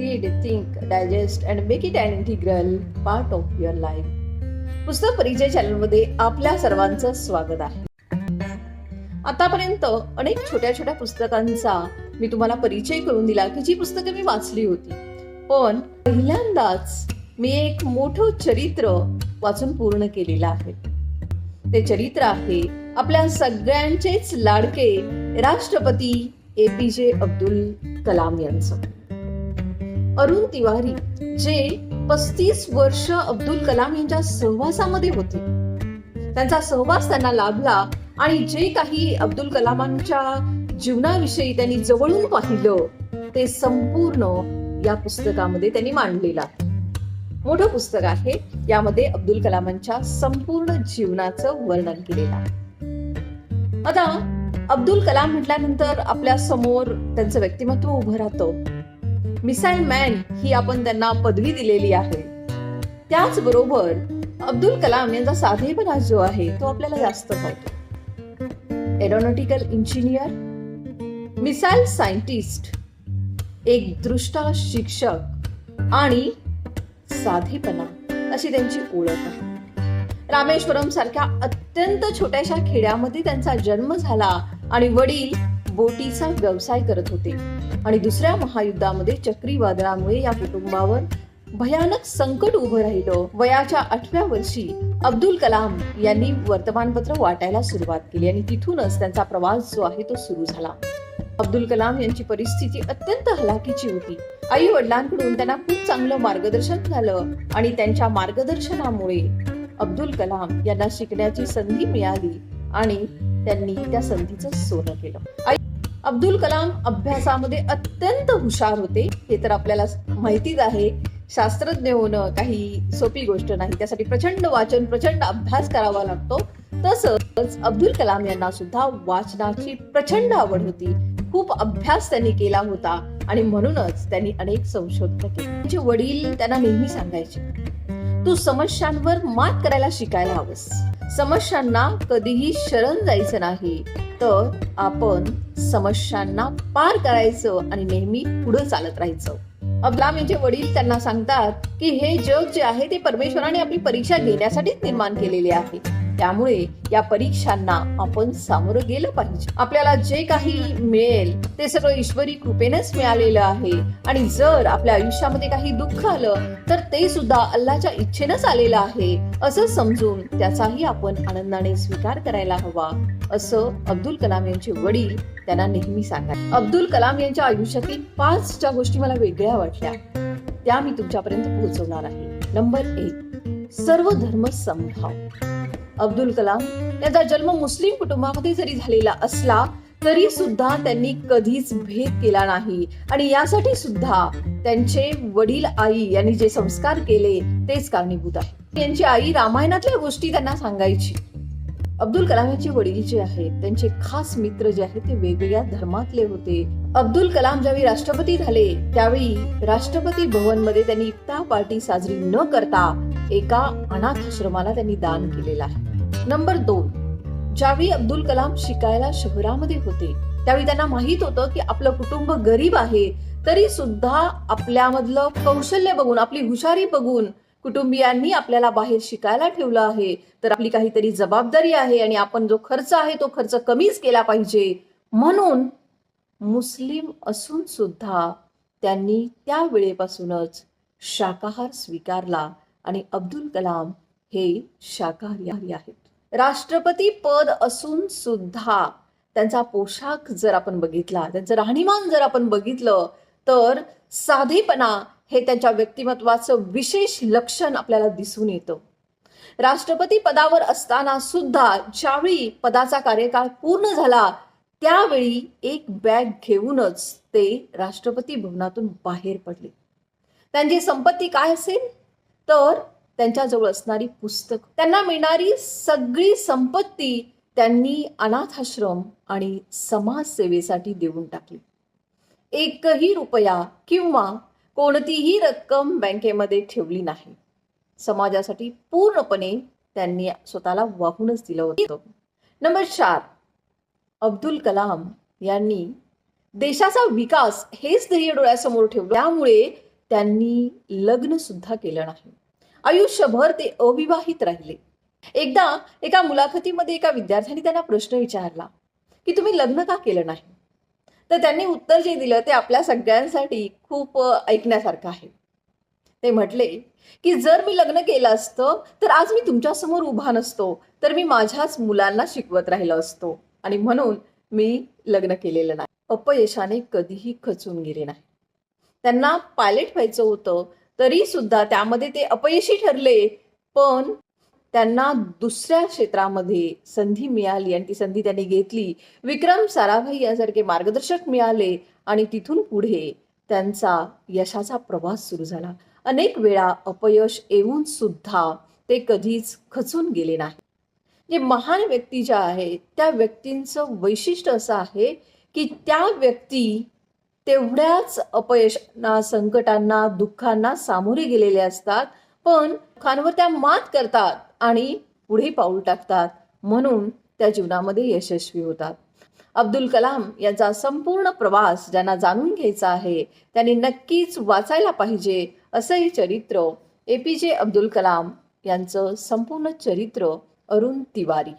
read, think, digest, and make it an integral part of your life. पुस्तक परिचय चॅनलमध्ये आपल्या सर्वांचं स्वागत आहे. आतापर्यंत अनेक छोट्या छोट्या पुस्तकांचा मी तुम्हाला परिचय करून दिला की जी पुस्तकं मी वाचली होती. पण पहिल्यांदाच मी एक मोठं चरित्र वाचून पूर्ण केलेलं आहे. ते चरित्र आहे आपल्या सगळ्यांचेच लाडके राष्ट्रपती ए पी जे अब्दुल कलाम यांचं. अरुण तिवारी जे पस्तीस वर्ष अब्दुल कलाम यांच्या सहवासामध्ये होते. त्यांचा सहवास त्यांना लाभला आणि जे काही अब्दुल कलामांच्या जीवनाविषयी त्यांनी जवळून पाहिलं ते संपूर्ण या पुस्तकामध्ये त्यांनी मांडलेलं आहे. मोठं पुस्तक आहे. यामध्ये अब्दुल कलामांच्या संपूर्ण जीवनाचं वर्णन केलेलं आहे. आता अब्दुल कलाम म्हटल्यानंतर आपल्यासमोर त्यांचं व्यक्तिमत्व उभं राहतं. मिसाईल मॅन ही आपण त्यांना पदवी दिलेली आहे. त्याचबरोबर अब्दुल कलाम यांचा साधेपणा जो आहे तो आपल्याला जास्त कळतो एरोनॉटिकल इंजिनियर मिसाईल सायंटिस्ट एक दृष्टा शिक्षक आणि साधेपणा अशी त्यांची ओळख आहे. रामेश्वरम सारख्या अत्यंत छोट्याशा खेड्यामध्ये त्यांचा जन्म झाला आणि वडील बोटीचा व्यवसाय करत होते. आणि दुसऱ्या महायुद्धामध्ये चक्रीवादळामुळे या कुटुंबावर भयानक संकट उभं राहिलं. वयाच्या आठव्या वर्षी अब्दुल कलाम यांनी वर्तमानपत्र वाटायला सुरुवात केली आणि तिथूनच त्यांचा प्रवास जो आहे तो सुरू झाला. अब्दुल कलाम यांची परिस्थिती अत्यंत हलाखीची होती. आई वडिलांकडून त्यांना खूप चांगलं मार्गदर्शन झालं आणि त्यांच्या मार्गदर्शनामुळे अब्दुल कलाम यांना शिकण्याची संधी मिळाली आणि त्यांनी त्या संधीचं सोनं केलं. आई- अब्दुल कलाम अभ्यासामध्ये अत्यंत हुशार होते. हे तर आपल्याला माहितीच आहे. शास्त्रज्ञ होणं काही सोपी गोष्ट नाही. त्यासाठी प्रचंड वाचन प्रचंड अभ्यास करावा लागतो. तसंच अब्दुल कलाम यांना सुद्धा वाचनाची प्रचंड आवड होती. खूप अभ्यास त्यांनी केला होता आणि म्हणूनच त्यांनी अनेक संशोधन केले. त्यांचे वडील त्यांना नेहमी सांगायचे तू समस्यांवर मात करायला शिकायला हवंस. समस्यांना कधीही शरण जायचं नाही. तर आपण समस्यांना पार करायचं आणि नेहमी पुढे चालत राहायचं. अब्राम यांचे वडील त्यांना सांगतात की हे जग जे आहे ते परमेश्वराने आपली परीक्षा घेण्यासाठीच निर्माण केलेले आहे. त्यामुळे या परीक्षांना आपण सामोरं गेलं पाहिजे. आपल्याला जे काही मिळेल ते सगळं ईश्वरी कृपेनेच मिळालेलं आहे. आणि जर आपल्या आयुष्यामध्ये काही दुःख आलं तर ते सुद्धा अल्लाच्या इच्छेनंच आलेलं आहे. असं समजून त्याचाही आपण आनंदाने स्वीकार करायला हवा. असं अब्दुल कलाम यांचे वडील त्यांना नेहमी सांगा अब्दुल कलाम यांच्या आयुष्यातील पाच ज्या गोष्टी मला वेगळ्या वाटल्या. त्या मी तुमच्यापर्यंत पोहोचवणार आहे. नंबर एक सर्व धर्म समभाव अब्दुल कलाम यांचा जन्म मुस्लिम कुटुंबामध्ये जरी झालेला असला तरी सुद्धा त्यांनी कधीच भेद केला नाही. आणि यासाठी सुद्धा त्यांचे वडील आई यांनी जे संस्कार केले तेच कारणीभूत आहे. त्यांची आई रामायणातल्या गोष्टी त्यांना सांगायची. अब्दुल कलाम यांचे वडील जे आहेत त्यांचे खास मित्र जे आहेत ते वेगवेगळ्या धर्मातले होते. अब्दुल कलाम ज्यावेळी राष्ट्रपती झाले त्यावेळी राष्ट्रपती भवनमध्ये त्यांनी इफ्ता पार्टी साजरी न करता एका अनाथ आश्रमाला त्यांनी दान केलेला आहे. नंबर दोन ज्यावेळी अब्दुल कलाम शिकायला शहरामध्ये होते त्यावेळी त्यांना माहीत होतं की आपलं कुटुंब गरीब आहे तरी सुद्धा आपल्यामधलं कौशल्य बघून आपली हुशारी बघून कुटुंबियांनी आपल्याला बाहेर शिकायला ठेवलं आहे. तर आपली काहीतरी जबाबदारी आहे आणि आपण जो खर्च आहे तो खर्च कमीच केला पाहिजे. म्हणून मुस्लिम असून सुद्धा त्यांनी त्या वेळेपासूनच शाकाहार स्वीकारला. आणि अब्दुल कलाम हे शाकाहारी आहेत. राष्ट्रपती पद असून सुद्धा त्यांचा पोशाख जर आपण बघितला त्यांचं राहणीमान जर आपण बघितलं तर साधेपणा हे त्यांच्या व्यक्तिमत्वाचं विशेष लक्षण आपल्याला दिसून येतं. राष्ट्रपती पदावर असताना सुद्धा ज्यावेळी पदाचा कार्यकाळ पूर्ण झाला त्यावेळी एक बॅग घेऊनच ते राष्ट्रपती भवनातून बाहेर पडले. त्यांची संपत्ती काय असेल? तर त्यांच्याजवळ असणारी पुस्तक. त्यांना मिळणारी सगळी संपत्ती त्यांनी अनाथाश्रम आणि समाजसेवेसाठी देऊन टाकली. एकही रुपया किंवा कोणतीही रक्कम बँकेमध्ये ठेवली नाही. समाजासाठी पूर्णपणे त्यांनी स्वतःला वाहूनच दिलं होतं. नंबर चार अब्दुल कलाम यांनी देशाचा विकास हेच ध्येय डोळ्यासमोर ठेवलं. त्यामुळे त्यांनी लग्न सुद्धा केलं नाही. आयुष्यभर ते अविवाहित राहिले. एकदा एका मुलाखतीमध्ये एका विद्यार्थ्यांनी त्यांना प्रश्न विचारला की तुम्ही लग्न का केलं नाही? तर त्यांनी उत्तर जे दिलं ते आपल्या सगळ्यांसाठी खूप ऐकण्यासारखं आहे. ते म्हटले की जर मी लग्न केलं असतं तर आज मी तुमच्यासमोर उभा नसतो तर मी माझ्याच मुलांना शिकवत राहिलो असतो आणि म्हणून मी लग्न केलेलं नाही. अपयशाने कधीही खचून गेले नाही. त्यांना पायलट व्हायचं होतं तरी सुद्धा त्यामध्ये ते अपयशी ठरले. पण त्यांना दुसऱ्या क्षेत्रामध्ये संधी मिळाली आणि ती संधी त्यांनी घेतली. विक्रम साराभाई यासारखे मार्गदर्शक मिळाले आणि तिथून पुढे त्यांचा यशाचा प्रवास सुरू झाला. अनेक वेळा अपयश येऊन सुद्धा ते कधीच खचून गेले नाही. जे महान व्यक्ती ज्या आहेत त्या व्यक्तींचं वैशिष्ट्य असं आहे की त्या व्यक्ती तेवढ्याच अपयशांना संकटांना दुःखांना सामोरे गेलेले असतात. पण खानवर त्या मात करतात आणि पुढे पाऊल टाकतात. म्हणून त्या जीवनामध्ये यशस्वी होतात. अब्दुल कलाम यांचा संपूर्ण प्रवास ज्यांना जाणून घ्यायचा आहे त्यांनी नक्कीच वाचायला पाहिजे असं हे चरित्र ए पी जे अब्दुल कलाम यांचं संपूर्ण चरित्र अरुण तिवारी.